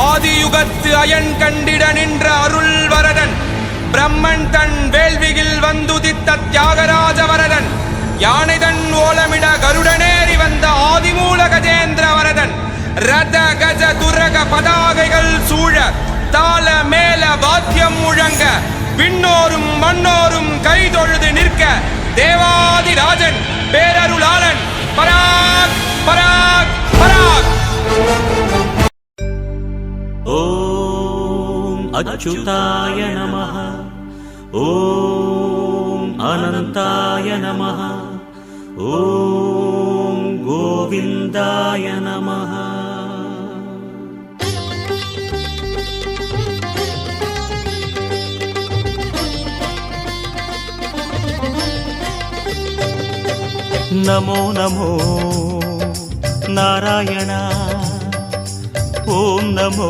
ஆதியுகத்து iron கண்டிட நின்ற அருள் வரதன் பிரம்மன் தன் வேள்வியில் வந்துதித்த தியாகராஜ வரதன் யானைதன் ஓலமிட கருடனேறி வந்த ஆதிமூல கஜேந்திர வரதன் ரத கஜ துரக பதாகைகள் சூழ தாள மேல வாத்தியம் முழங்க விண்ணோரும் மண்ணோரும் கைதொழுது நிற்க தேவாதிராஜன் பேர अच्युताय नमः ॐ अनन्ताय नमः ॐ गोविन्दाय नमः नमो नमो नारायण ॐ नमो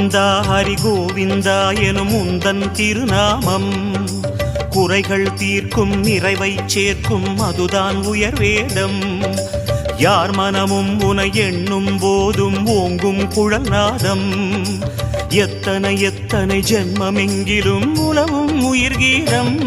கோவிந்தா ஹரி கோவிந்தா எனும் உந்தன் திருநாமம். குறைகள் தீர்க்கும் நிறைவை சேர்க்கும் அதுதான் உயர் வேடம். யார் மனமும் உன எண்ணும் போதும் ஓங்கும் குழல்நாதம் எத்தனை எத்தனை ஜென்மமெங்கிலும் உலவும் உயிர்கீரம்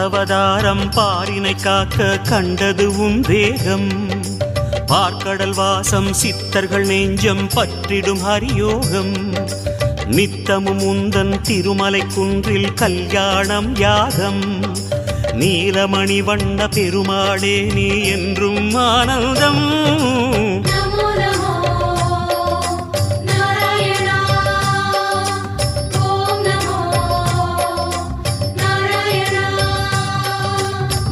பத்தவதாரம் பாரினை காக்க கண்டது உன் வேகம். பார்க்கடல் வாசம் சித்தர்கள் நெஞ்சம் பற்றிடும் ஹரியோகம். நித்தமும் உந்தன் திருமலை குன்றில் கல்யாணம் யாகம். நீலமணி வண்ண பெருமாளே நீ என்றும் ஆனந்தம்.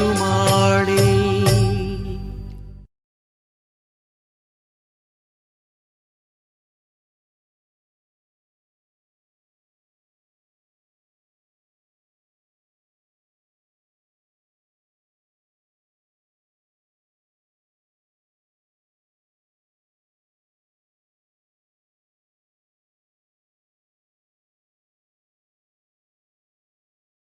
திருப்பதி மலையில் திகழும் பெருமாளே